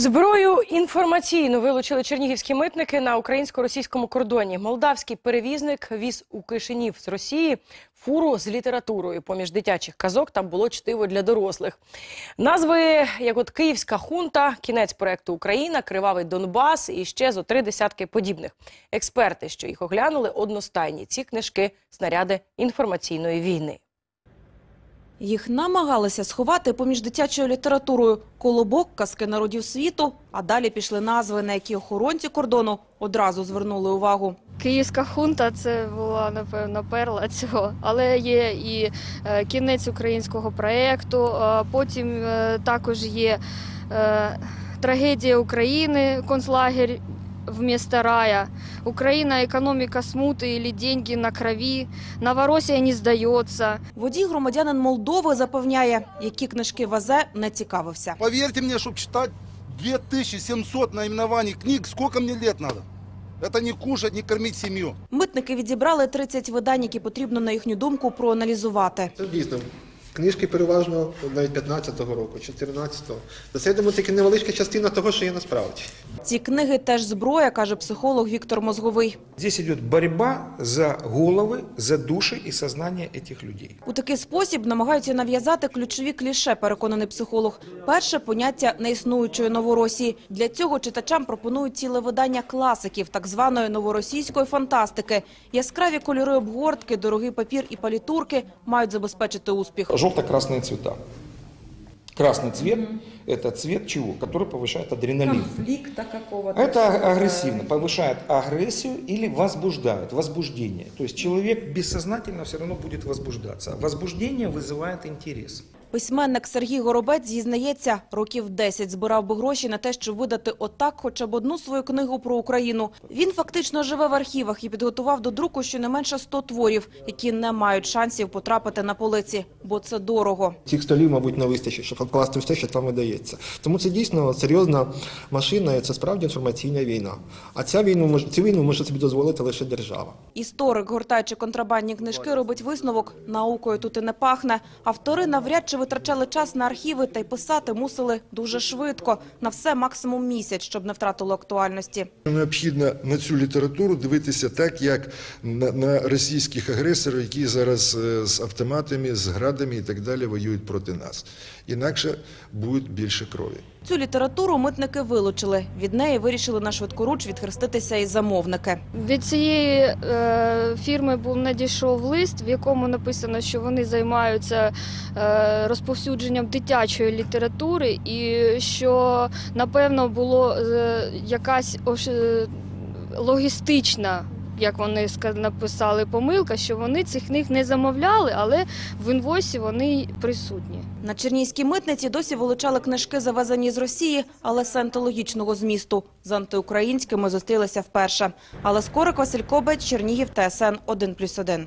Зброю інформаційно вилучили чернігівські митники на українсько-російському кордоні. Молдавський перевізник віз у Кишинів з Росії фуру з літературою. Поміж дитячих казок там було чтиво для дорослих. Назви, як от Київська хунта, кінець проекту Україна, Кривавий Донбас і ще зо три десятки подібних. Експерти, що їх оглянули, одностайні. Ці книжки снаряди інформаційної війни. Їх намагалися сховати поміж дитячою літературою «Колобок», «Казки народів світу», а далі пішли назви, на які охоронці кордону одразу звернули увагу. Київська хунта це була напевно перла цього, але є і е, кінець українського проєкту. е, Потім е, також є трагедія України, концлагерь вместо рая. Україна, економіка смути или деньги на крові. Новоросія не здається. Водій громадянин Молдови запевняє, які книжки везе, не цікавився. Поверьте мне, чтобы читать 2700 наименований книг, сколько мне лет надо? Это не кушать, не кормить семью. Митники відібрали 30 видань, які потрібно, на їхню думку, проаналізувати. Це дійсно. Книжки переважно навіть 15-го року, 14-го. Це, я думаю, тільки невеличка частина того, що є насправді. Ці книги теж зброя, каже психолог Віктор Мозговий. Здесь идет борьба за головы, за души и сознание этих людей. У такий спосіб намагаються нав'язати ключові кліше, переконаний психолог. Перше – поняття неіснуючої Новоросії. Для цього читачам пропонують ціле видання класиків, так званої новоросійської фантастики. Яскраві кольори обгортки, дорогий папір і палітурки мають забезпечити успіх. Желто-красные цвета. Красный цвет – это цвет чего? Который повышает адреналин. Конфлікта какого-то. Это агрессивно, повышает агрессию или возбуждает, возбуждение. То есть человек бессознательно все равно будет возбуждаться. Возбуждение вызывает интерес. Письменник Сергій Горобець зізнається, років 10 збирав би гроші на те, щоб видати отак хоча б одну свою книгу про Україну. Він фактично живе в архівах і підготував до друку щонайменше 100 творів, які не мають шансів потрапити на полиці, бо це дорого. Цих столів, мабуть, не вистачить, щоб обкласти все, що там видається. Тому це дійсно серйозна машина, і це справді інформаційна війна. А ця війну цю війну може собі дозволити лише держава. Історик, гортаючи контрабандні книжки, робить висновок – наукою тут і не пахне. Автори навряд чи витрачали час на архіви та й писати мусили дуже швидко, на все максимум місяць, щоб не втратило актуальності. Необхідно на цю літературу дивитися так, як на, на російських агресорів, які зараз е, з автоматами, з градами і так далі воюють проти нас. Інакше буде більше крові. Цю літературу митники вилучили. Від неї вирішили на швидкоруч відхреститися і замовники. Від цієї е, фірми був надійшов лист, в якому написано, що вони займаються е, розповсюдженням дитячої літератури, і що напевно було е, якась ош, логістична. Як вони написали помилка, що вони цих книг не замовляли, але в інвойсі вони присутні. На Чернійській митниці досі вилучали книжки, завезені з Росії, але сантологічного змісту. З антиукраїнськими зустрілися вперше. Але Скорик, Василь Кобець, Чернігів, ТСН 1+,1.